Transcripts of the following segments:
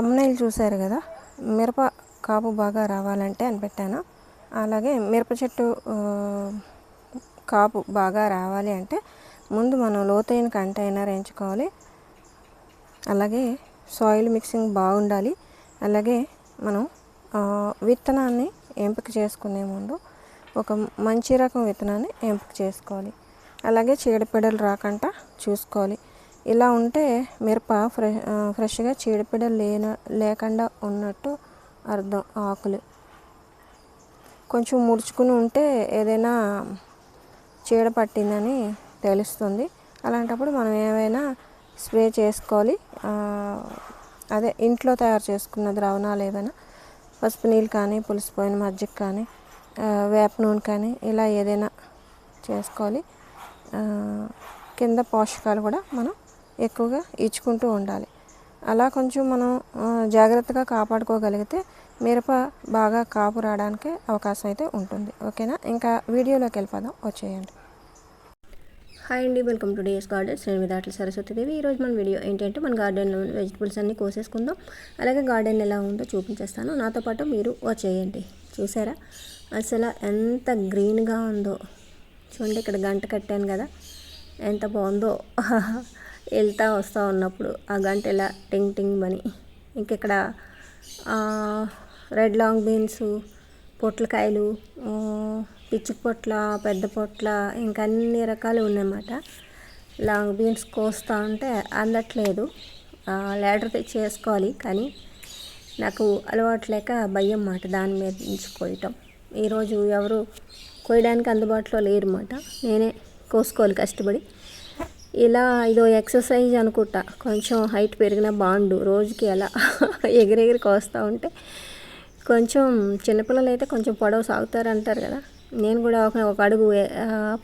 తమ్మునేలు చూశారు కదా? మిరప కాపు బాగా రావాలంటే అని పెట్టాను. అలాగే మిరప చెట్టు కాపు బాగా రావాలి అంటే ముందు మనం లోతైన కంటైనర్ ఎంచుకోవాలి అలాగే సాయిల్ మిక్సింగ్ బాగుండాలి. అలాగే మనం విత్తనాన్ని ఎంపిక చేసుకునే ముందు ఒక మంచి రకం విత్తనాన్ని ఎంపిక చేసుకోవాలి. అలాగే చీడపీడలు రాకుండా చూసుకోవాలి. ఇలా ఉంటే మిరప ఫ్రె ఫ్రెష్గా చీడపీడ లేన లేకుండా ఉన్నట్టు అర్థం ఆకులు. కొంచెం ముడుచుకుని ఉంటే ఏదైనా చీడ పట్టిందని తెలుస్తుంది. అలాంటప్పుడు మనం ఏమైనా స్ప్రే చేసుకోవాలి. అదే ఇంట్లో తయారు చేసుకున్న ద్రావణాలు ఏదైనా పసుపు నీళ్ళు కానీ పులిసిపోయిన మజ్జిగ కానీ వేప నూనె కానీ ఇలా ఏదైనా చేసుకోవాలి. కింద పోషకాలు కూడా మనం ఎక్కువగా ఇచ్చుకుంటూ ఉండాలి. అలా కొంచెం మనం జాగ్రత్తగా కాపాడుకోగలిగితే మిరప బాగా కాపు రావడానికి అవకాశం అయితే ఉంటుంది. ఓకేనా? ఇంకా వీడియోలోకి వెళ్ళిపోదాం. వచ్చేయండి. హాయ్ అండి. Welcome to days gardens. నేను విదాట్ల సరస్వతి ఈరోజు మన వీడియో ఏంటంటే మన గార్డెన్లో వెజిటబుల్స్ అన్నీ కోసేసుకుందాం. అలాగే గార్డెన్ ఎలా ఉందో చూపించేస్తాను. నాతో పాటు మీరు వచ్చేయండి. చూసారా? అసలు ఎంత గ్రీన్గా ఉందో. చూడండి ఇక్కడ గంట కట్టాను కదా. ఎంత బాగుందో. వెళ్తూ వస్తూ ఉన్నప్పుడు ఆ గంట ఇలా టింగ్ టింగ్ అని ఇంకెక్కడ రెడ్ లాంగ్ బీన్స్ పొట్లకాయలు పిచ్చి పొట్ల పెద్ద పొట్ల ఇంకా అన్ని రకాలు ఉన్నాయన్నమాట. లాంగ్ బీన్స్ కోస్తా ఉంటే అందట్లేదు. లేడర్ తెచ్చి వేసుకోవాలి కానీ నాకు అలవాటు లేక భయం మాట దాని మీద నుంచి కోయటం. ఈరోజు ఎవరు కోయడానికి అందుబాటులో లేరు మాట నేనే కోసుకోవాలి కష్టపడి. ఇలా ఇదో ఎక్సర్సైజ్ అనుకుంటా. కొంచెం హైట్ పెరిగిన బాండు రోజుకి ఎలా ఎగిరెగిరి వస్తూ ఉంటే కొంచెం చిన్నపిల్లలు అయితే కొంచెం పొడవు సాగుతారంటారు కదా. నేను కూడా ఒక ఒక అడుగు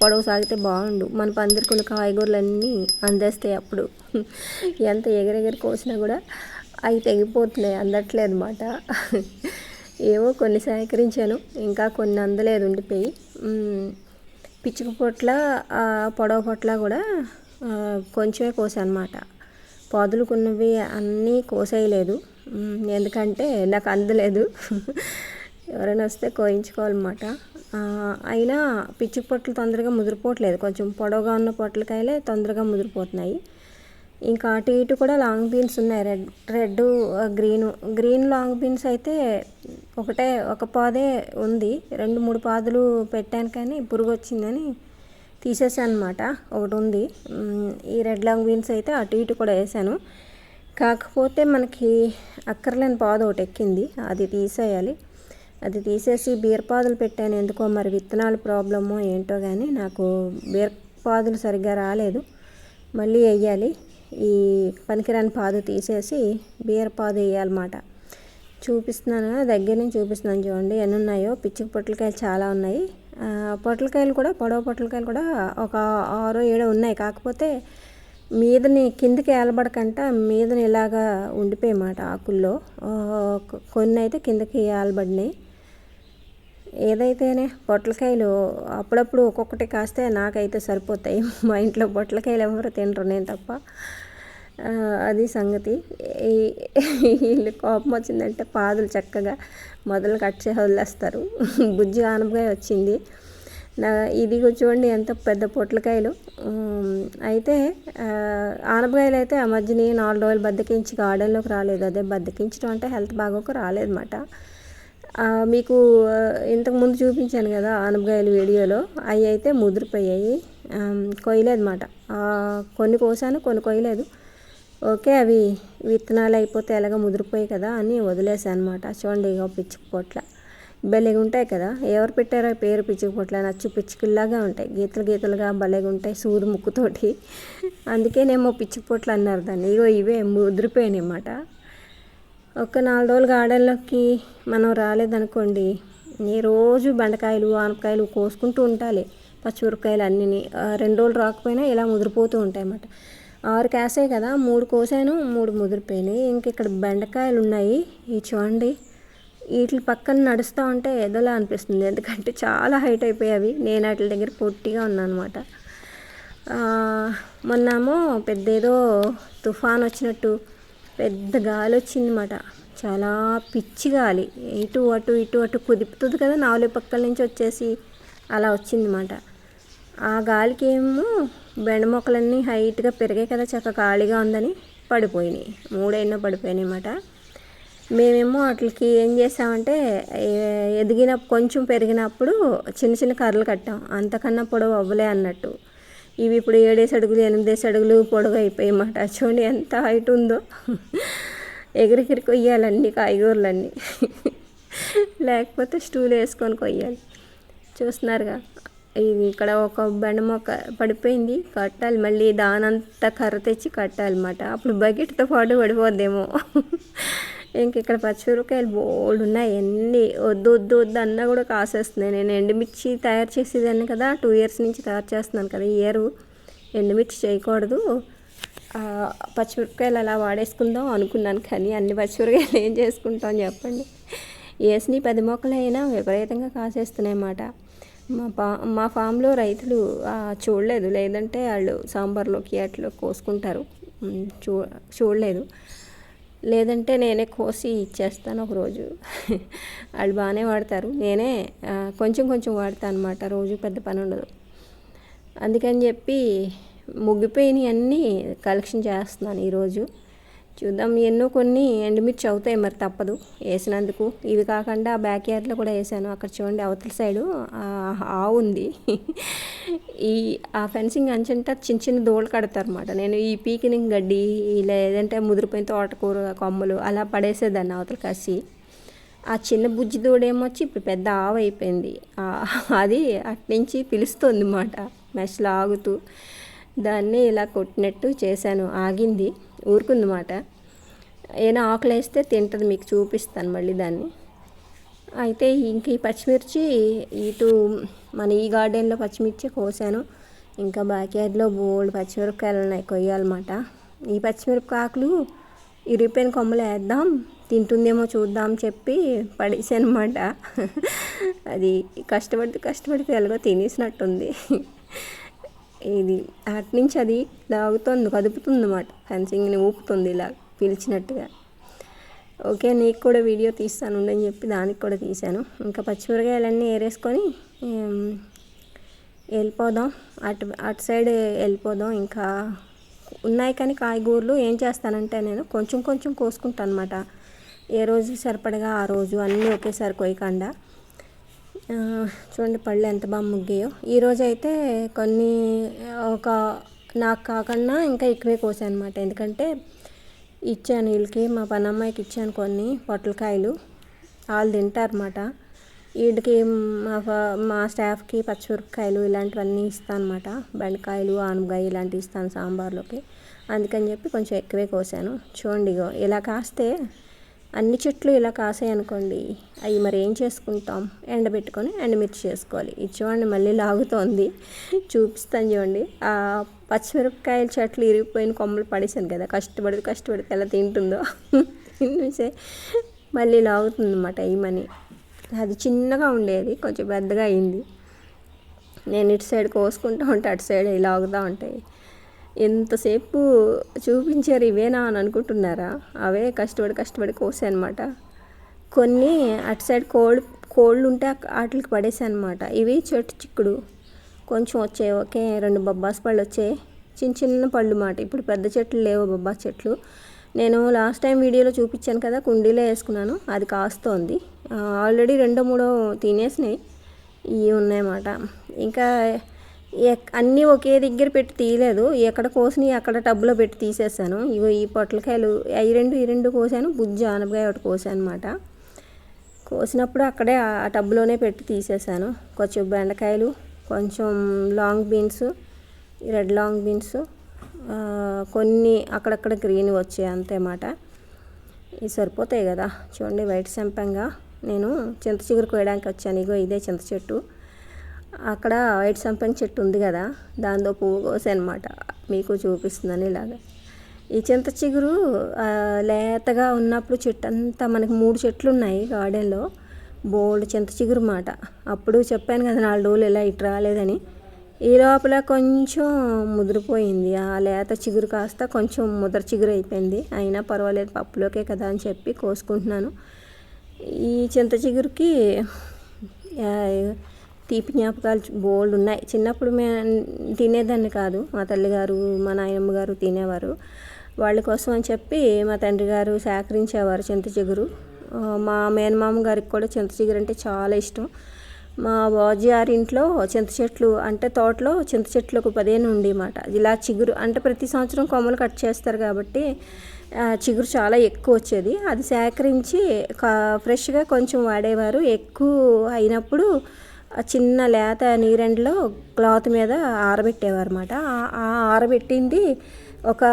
పొడవు సాగితే బాగుండు. మన పందిరికున్న కాయగూరలన్నీ అందేస్తాయి అప్పుడు. ఎంత ఎగిరెగిరి కోసినా కూడా అవి తెగిపోతున్నాయి అందట్లేదు అనమాట ఏవో కొన్ని సేకరించాను ఇంకా కొన్ని అందలేదు ఉండిపోయి. పిచ్చుక పొట్ల పొడవ పొట్ల కూడా కొంచెమే కోసాను అనమాట పాదులుకున్నవి అన్నీ కోసేయలేదు. ఎందుకంటే నాకు అందలేదు. ఎవరైనా వస్తే కోయించుకోవాలన్నమాట. అయినా పిచ్చి పొట్లు తొందరగా ముదిరిపోవట్లేదు. కొంచెం పొడవుగా ఉన్న పొట్లకాయలే తొందరగా ముదిరిపోతున్నాయి. ఇంకా అటు ఇటు కూడా లాంగ్ బీన్స్ ఉన్నాయి. Red red green green long beans అయితే ఒకటే ఒక పాదే ఉంది. రెండు మూడు పాదులు పెట్టాను కానీ పురుగు వచ్చిందని తీసేసాను అనమాట ఒకటి ఉంది ఈ రెడ్ లాంగ్ బీన్స్ అయితే అటు ఇటు కూడా వేసాను. కాకపోతే మనకి అక్కర్లేని పాదు ఒకటి ఎక్కింది. అది తీసేయాలి. అది తీసేసి బీరపాదులు పెట్టాను. ఎందుకో మరి విత్తనాలు ప్రాబ్లమో ఏంటో కానీ నాకు బీరపాదులు సరిగ్గా రాలేదు. మళ్ళీ వేయాలి. ఈ పనికిరాని పాదు తీసేసి బీరపాదు వేయాలన్నమాట. చూపిస్తున్నాను. దగ్గర నుంచి చూపిస్తున్నాను చూడండి. ఎన్ని ఉన్నాయో. పిచ్చి పొట్లకాయలు చాలా ఉన్నాయి. పొట్లకాయలు కూడా పొడవ పొట్లకాయలు కూడా ఒక ఆరో ఏడో ఉన్నాయి. కాకపోతే మీదని కిందికి ఏలబడకంట మీదని ఇలాగా ఉండిపోయమాట ఆకుల్లో. కొన్ని అయితే కిందకి ఏలబడినాయి ఏదైతేనే పొట్లకాయలు అప్పుడప్పుడు ఒక్కొక్కటి కాస్తే నాకైతే సరిపోతాయి. మా ఇంట్లో పొట్లకాయలు ఎవరు తినరు నేను తప్ప. అది సంగతి. వీళ్ళు కోపం వచ్చిందంటే పాదులు చక్కగా మొదలు కట్ చేసి వదిలేస్తారు. బుజ్జి ఆనపకాయ వచ్చింది. నా ఇది చూడండి ఎంత పెద్ద పొట్లకాయలు. అయితే ఆనపకాయలు అయితే ఆ మధ్యని నాలుగు రోజులు బద్దకించి గార్డెన్లోకి రాలేదు. అదే బద్దకించడం అంటే హెల్త్ బాగోక రాలేదన్నమాట. మీకు ఇంతకుముందు చూపించాను కదా ఆనపకాయలు వీడియోలో. అవి అయితే ముదిరిపోయాయి. కొయ్యలేదు కొయ్యలేదన్నమాట. కొన్ని కోసాను కొన్ని కొయ్యలేదు. ఓకే అవి విత్తనాలు అయిపోతే ఎలాగ ముదిరిపోయాయి కదా అని వదిలేసాను అనమాట చూడండి ఇక పిచ్చుక పొట్ల. భలేగా ఉంటాయి కదా. ఎవరు పెట్టారో పేరు పిచ్చుక పొట్ల. నచ్చు పిచ్చుకుల్లాగా ఉంటాయి. గీతలు గీతలుగా భలేగా ఉంటాయి సూది ముక్కుతోటి. అందుకేనేమో పిచ్చుక పొట్లు అన్నారు దాన్ని. ఇగో ఇవే ముదిరిపోయాయి ఒక నాలుగు రోజులు గార్డెన్లోకి మనం రాలేదనుకోండి నీ రోజు బెండకాయలు ఆనపకాయలు కోసుకుంటూ ఉండాలి. పచ్చిమిరపకాయలు అన్నీ రెండు రోజులు రాకపోయినా ఇలా ముదిరిపోతూ ఉంటాయి అన్నమాట ఆరు కాసాయి కదా మూడు కోసాను మూడు ముదిరిపోయినాయి. ఇంక ఇక్కడ బెండకాయలు ఉన్నాయి ఇవి చూడండి. వీటి పక్కన నడుస్తూ ఉంటే ఏదోలా అనిపిస్తుంది. ఎందుకంటే చాలా హైట్ అయిపోయావి నేను వాటి దగ్గర పొట్టిగా ఉన్నాను అనమాట మొన్నేమో పెద్ద ఏదో తుఫాన్ వచ్చినట్టు పెద్ద గాలి వచ్చిందన్నమాట. చాలా పిచ్చి గాలి. ఇటు అటు ఇటు అటు కుదుపుతుంది కదా నాలుగు పక్కల నుంచి వచ్చేసి అలా వచ్చిందన్నమాట. ఆ గాలికి ఏమో బెండ మొక్కలన్నీ హైట్గా పెరిగాయి కదా చక్క ఖాళీగా ఉందని పడిపోయినాయి. మూడైనా పడిపోయినాయి అన్నమాట. మేమేమో వాటికి ఏం చేసామంటే ఎదిగిన కొంచెం పెరిగినప్పుడు చిన్న చిన్న కర్రలు కట్టాం. అంతకన్నా పొడవు అవ్వలే అన్నట్టు. ఇవి ఇప్పుడు ఏడేసి అడుగులు ఎనిమిదేసి అడుగులు పొడవు అయిపోయాయి అన్నమాట. చూడండి ఎంత హైట్ ఉందో. ఎగిరికిరి కొయ్యాలి కాయగూరలన్నీ. లేకపోతే స్టూల్ వేసుకొని కొయ్యాలి. చూస్తున్నారుగా. ఇది ఇక్కడ ఒక బెండ మొక్క పడిపోయింది కట్టాలి. మళ్ళీ దానంతా కర్ర తెచ్చి కట్టాలన్నమాట. అప్పుడు బకెట్తో పాటు పడిపోద్దేమో. ఇంక ఇక్కడ పచ్చిమిరపకాయలు బోల్డ్ ఉన్నాయి. ఎన్ని వద్దు వద్దు వద్దు అన్నా కూడా కాసేస్తున్నాయి. నేను ఎండుమిర్చి తయారు చేసేదాన్ని కదా. టూ ఇయర్స్ నుంచి తయారు చేస్తున్నాను కదా. ఇయర్ ఎండుమిర్చి చేయకూడదు. పచ్చిమిరపకాయలు అలా వాడేసుకుందాం అనుకున్నాను కానీ అన్ని పచ్చిమిరపకాయలు ఏం చేసుకుంటాం చెప్పండి. వేసిన పది మొక్కలు అయినా విపరీతంగా కాసేస్తున్నాయి అన్నమాట మా ఫా మా ఫామ్లో రైతులు చూడలేదు. లేదంటే వాళ్ళు సాంబార్లోకి అట్లా కోసుకుంటారు. చూ చూడలేదు. లేదంటే నేనే కోసి ఇచ్చేస్తాను ఒకరోజు. వాళ్ళు బాగానే వాడతారు. నేనే కొంచెం కొంచెం వాడతాను అనమాట రోజు పెద్ద పని ఉండదు. అందుకని చెప్పి ముగ్గిపోయినవి అన్నీ కలెక్షన్ చేస్తున్నాను ఈరోజు. చూద్దాం. ఎన్నో కొన్ని ఎండుమిర్చి అవుతాయి మరి తప్పదు. వేసినందుకు ఇవి కాకుండా బ్యాక్ యార్డ్లో కూడా వేసాను. అక్కడ చూడండి అవతల సైడు ఆవు ఉంది. ఈ ఆ ఫెన్సింగ్ అంచంటే చిన్న చిన్న దోళ్ళు కడతారనమాట నేను ఈ పీకిని గడ్డి లేదంటే ముదిరిపోయిన తోటకూర కొమ్మలు అలా పడేసేదాన్ని అవతల కసి. ఆ చిన్న బుజ్జి దూడేమొచ్చి ఇప్పుడు పెద్ద ఆవు అయిపోయింది అది అట్నుంచి పిలుస్తుంది అన్నమాట మెష్ లాగుతూ. దాన్ని ఇలా కొట్టినట్టు చేశాను. ఆగింది. ఊరుకుందన్నమాట. ఏమైనా ఆకులు వేస్తే తింటుంది మీకు చూపిస్తాను మళ్ళీ దాన్ని. అయితే ఇంక ఈ పచ్చిమిర్చి ఇటు మన ఈ గార్డెన్లో పచ్చిమిర్చి కోసాను. ఇంకా బ్యాక్ యార్డ్లో బోల్డ్ పచ్చిమిరపకాయలు ఉన్నాయి కొయ్యాలన్నమాట. ఈ పచ్చిమిరపకాయలు ఇరిపోయిన కొమ్మలు వేద్దాం తింటుందేమో చూద్దాం చెప్పి పడేసానమాట అది కష్టపడితే కష్టపడితే ఎలాగో తినేసినట్టుంది. ఇది అటు నుంచి అది లాగుతుంది కదుపుతుంది అన్నమాట ఫెన్సింగ్ని ఊపుతుంది ఇలా పిలిచినట్టుగా. ఓకే నీకు కూడా వీడియో తీస్తాను ఉండని చెప్పి దానికి కూడా తీశాను. ఇంకా పచ్చిమిరకాయలన్నీ ఏరేసుకొని వెళ్ళిపోదాం. అటు అటు సైడ్ వెళ్ళిపోదాం. ఇంకా ఉన్నాయి కానీ కాయగూరలు ఏం చేస్తానంటే నేను కొంచెం కొంచెం కోసుకుంటాను అనమాట ఏ రోజు సరిపడగా ఆ రోజు అన్నీ ఒకేసారి కొయ్యకుండా. చూడండి పళ్ళు ఎంత బాగా ముగ్గాయో. ఈరోజు అయితే కొన్ని ఒక నాకు కాకుండా ఇంకా ఎక్కువే కోసాను అనమాట ఎందుకంటే ఇచ్చాను వీళ్ళకి మా పనమ్మాయికి ఇచ్చాను కొన్ని పొట్లకాయలు. వాళ్ళు తింటారన్నమాట వీడికి మా ఫ- మా స్టాఫ్కి పచ్చిమిరపకాయలు ఇలాంటివన్నీ ఇస్తాను అనమాట బెండకాయలు ఆనగాయ ఇలాంటివి ఇస్తాను సాంబార్లోకి. అందుకని చెప్పి కొంచెం ఎక్కువే కోసాను. చూడండి ఇగో ఇలా కాస్తే అన్ని చెట్లు ఇలా కాసాయి అనుకోండి అవి మరి ఏం చేసుకుంటాం? ఎండబెట్టుకొని ఎండమిర్చి చేసుకోవాలి. ఇది చూడండి మళ్ళీ లాగుతోంది. చూపిస్తాను చూడండి. ఆ పచ్చిమిరపకాయల చెట్లు ఇరిగిపోయిన కొమ్మలు పడేసాను కదా కష్టపడి కష్టపడితే ఎలా తింటుందో. తినేసే మళ్ళీ లాగుతుంది అన్నమాట మనీ. అది చిన్నగా ఉండేది కొంచెం పెద్దగా అయింది. నేను ఇటు సైడ్ కోసుకుంటా ఉంటే అటు సైడ్ ఇలా ఉంటాయి. ఎంతసేపు చూపించారు ఇవేనా అని అనుకుంటున్నారా? అవే కష్టపడి కష్టపడి కోసానమాట కొన్ని అటు సైడ్ కోళ్ళు కోళ్ళు ఉంటే వాటికి పడేసానమాట అనమాట ఇవి చెట్టు చిక్కుడు. కొంచెం వచ్చాయి ఓకే. రెండు బొబ్బాస్ పళ్ళు వచ్చాయి. చిన్న చిన్న పళ్ళు మాట ఇప్పుడు పెద్ద చెట్లు లేవు బొబ్బాస్ చెట్లు. నేను లాస్ట్ టైం వీడియోలో చూపించాను కదా కుండీలో వేసుకున్నాను. అది కాస్తోంది. ఆల్రెడీ రెండో మూడో తినేసినాయి. ఇవి ఉన్నాయన్నమాట. ఇంకా అన్నీ ఒకే దగ్గర పెట్టి తీయలేదు. ఎక్కడ కోసినవి అక్కడ టబ్లో పెట్టి తీసేసాను. ఇగో ఈ పొట్లకాయలు ఈ రెండు ఈ రెండు కోసాను. బుజ్జి ఆనపకాయ ఒకటి కోసాను అనమాట కోసినప్పుడు అక్కడే ఆ టబ్లోనే పెట్టి తీసేసాను. కొంచెం బెండకాయలు కొంచెం long beans red long beans కొన్ని అక్కడక్కడ గ్రీన్ వచ్చాయి అంతేమాట ఇవి సరిపోతాయి కదా. చూడండి వైట్ సంపంగా నేను చింత చిగురు కోయడానికి వచ్చాను. ఇగో ఇదే చింత చెట్టు. అక్కడ వైట్ సంపంగి చెట్టు ఉంది కదా దాంతో పువ్వు కోసనమాట మీకు చూపిస్తుందని ఇలాగా. ఈ చింత చిగురు లేతగా ఉన్నప్పుడు చెట్టు అంతా మనకి మూడు చెట్లు ఉన్నాయి గార్డెన్లో బోల్డ్ చింత చిగురు మాట. అప్పుడు చెప్పాను కదా నాలుగు రోజులు ఇలా ఇటు రాలేదని. ఈ లోపల కొంచెం ముదిరిపోయింది. ఆ లేత చిగురు కాస్త కొంచెం ముదర చిగురు అయిపోయింది. అయినా పర్వాలేదు పప్పులోకే కదా అని చెప్పి కోసుకుంటున్నాను. ఈ చింత చిగురికి తీపి జ్ఞాపకాలు బోల్డ్ ఉన్నాయి. చిన్నప్పుడు మే తినేదాన్ని కాదు. మా తల్లిగారు మా నాయనమ్మ గారు తినేవారు. వాళ్ళ కోసం అని చెప్పి మా తండ్రి గారు సేకరించేవారు చింత చిగురు. మా మేనమామ గారికి కూడా చింత చిగురు అంటే చాలా ఇష్టం. మా బాజీ గారి ఇంట్లో చింత చెట్లు అంటే తోటలో చింత చెట్లు ఒక పదిహేను ఉండేమాట. ఇలా చిగురు అంటే ప్రతి సంవత్సరం కొమ్మలు కట్ చేస్తారు కాబట్టి చిగురు చాలా ఎక్కువ వచ్చేది. అది సేకరించి కా- ఫ్రెష్గా కొంచెం వాడేవారు. ఎక్కువ అయినప్పుడు చిన్న లేత నీరెండ్లో క్లాత్ మీద ఆరబెట్టేవారన్నమాట. ఆ ఆరబెట్టింది ఒక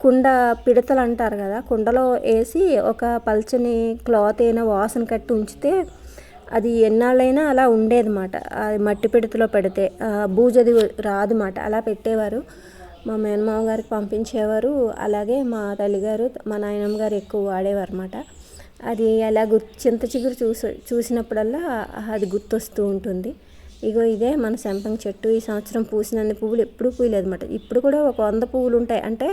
కుండ పిడతలు అంటారు కదా కుండలో వేసి ఒక పల్చని క్లాత్ అయినా వాసన కట్టి ఉంచితే అది ఎన్నాళ్ళైనా అలా ఉండేదన్నమాట. అది మట్టి పిడతలో పెడితే బూజది రాదన్నమాట. అలా పెట్టేవారు. మా మేనమామ గారికి పంపించేవారు. అలాగే మా తల్లిగారు మా నాయనమ్మ గారు ఎక్కువ వాడేవారు అన్నమాట అది అలా గుర్ చింత చిగురు చూసి చూసినప్పుడల్లా అది గుర్తొస్తూ ఉంటుంది. ఇగో ఇదే మన సంపంగి చెట్టు. ఈ సంవత్సరం పూసినన్ని పువ్వులు ఎప్పుడూ పూయలేదు అనమాట ఇప్పుడు కూడా ఒక వంద పువ్వులు ఉంటాయి. అంటే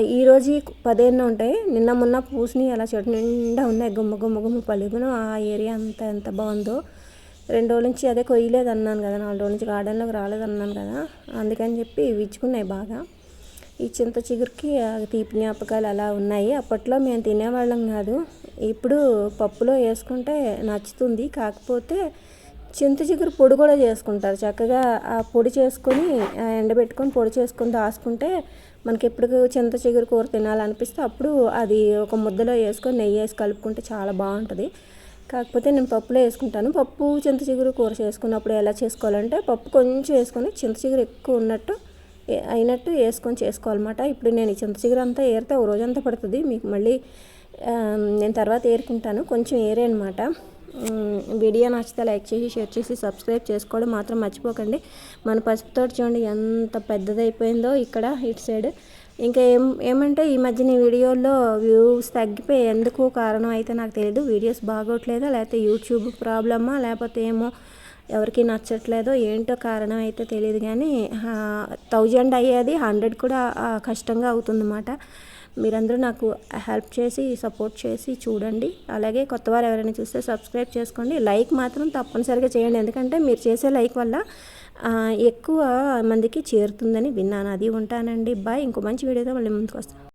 ఈరోజు ఈ పదిహేను ఉంటాయి. నిన్న మొన్న పూసినవి అలా చెట్టు నిండా ఉన్నాయి. గుమ్మ గుమ్మ గుమ్మ పలుగును. ఆ ఏరియా అంతా ఎంత బాగుందో. రెండు రోజుల నుంచి అదే కొయ్యలేదు అన్నాను కదా. నాలుగు రోజుల నుంచి గార్డెన్లోకి రాలేదు అన్నాను కదా. అందుకని చెప్పి ఇవి ఇచ్చుకున్నాయి బాగా. ఈ చింత చిగురికి తీపి జ్ఞాపకాలు అలా ఉన్నాయి. అప్పట్లో మేము తినేవాళ్ళం కాదు. ఇప్పుడు పప్పులో వేసుకుంటే నచ్చుతుంది. కాకపోతే చింత చిగురు పొడి కూడా చేసుకుంటారు. చక్కగా ఆ పొడి చేసుకొని ఎండబెట్టుకొని పొడి చేసుకొని దాచుకుంటే మనకి ఎప్పుడు చింత చిగురు కూర తినాలనిపిస్తే అప్పుడు అది ఒక ముద్దలో వేసుకొని నెయ్యి వేసి కలుపుకుంటే చాలా బాగుంటుంది. కాకపోతే నేను పప్పులో వేసుకుంటాను. పప్పు చింత చిగురు కూర చేసుకున్నప్పుడు ఎలా చేసుకోవాలంటే పప్పు కొంచెం వేసుకొని చింత చిగురు ఎక్కువ ఉన్నట్టు అయినట్టు వేసుకొని చేసుకోవాలన్నమాట. ఇప్పుడు నేను ఈ చింత అంతా ఏరితే ఒక రోజంతా పడుతుంది. మీకు మళ్ళీ నేను తర్వాత ఏరుకుంటాను. కొంచెం ఏరే అనమాట వీడియో నచ్చితే లైక్ చేసి షేర్ చేసి సబ్స్క్రైబ్ చేసుకోవడం మాత్రం మర్చిపోకండి. మన పసుపు తోట చూడండి ఎంత పెద్దదైపోయిందో ఇక్కడ ఇటు సైడ్. ఇంకా ఏం ఏమంటే ఈ మధ్యన నీ వీడియోల్లో వ్యూస్ తగ్గిపోయి ఎందుకు కారణం అయితే నాకు తెలియదు వీడియోస్ బాగోట్లేదా? లేకపోతే యూట్యూబ్ ప్రాబ్లమా? లేకపోతే ఏమో ఎవరికి నచ్చట్లేదో ఏంటో కారణం అయితే తెలియదు కానీ థౌజండ్ అయ్యేది హండ్రెడ్ కూడా కష్టంగా అవుతుందన్నమాట. మీరందరూ నాకు హెల్ప్ చేసి సపోర్ట్ చేసి చూడండి. అలాగే కొత్త వారు ఎవరైనా చూస్తే సబ్స్క్రైబ్ చేసుకోండి. లైక్ మాత్రం తప్పనిసరిగా చేయండి. ఎందుకంటే మీరు చేసే లైక్ వల్ల ఎక్కువ మందికి చేరుతుందని విన్నాను. అది ఉంటానండి. బాయ్ ఇంకో మంచి వీడియోతో మళ్ళీ ముందుకు వస్తాను.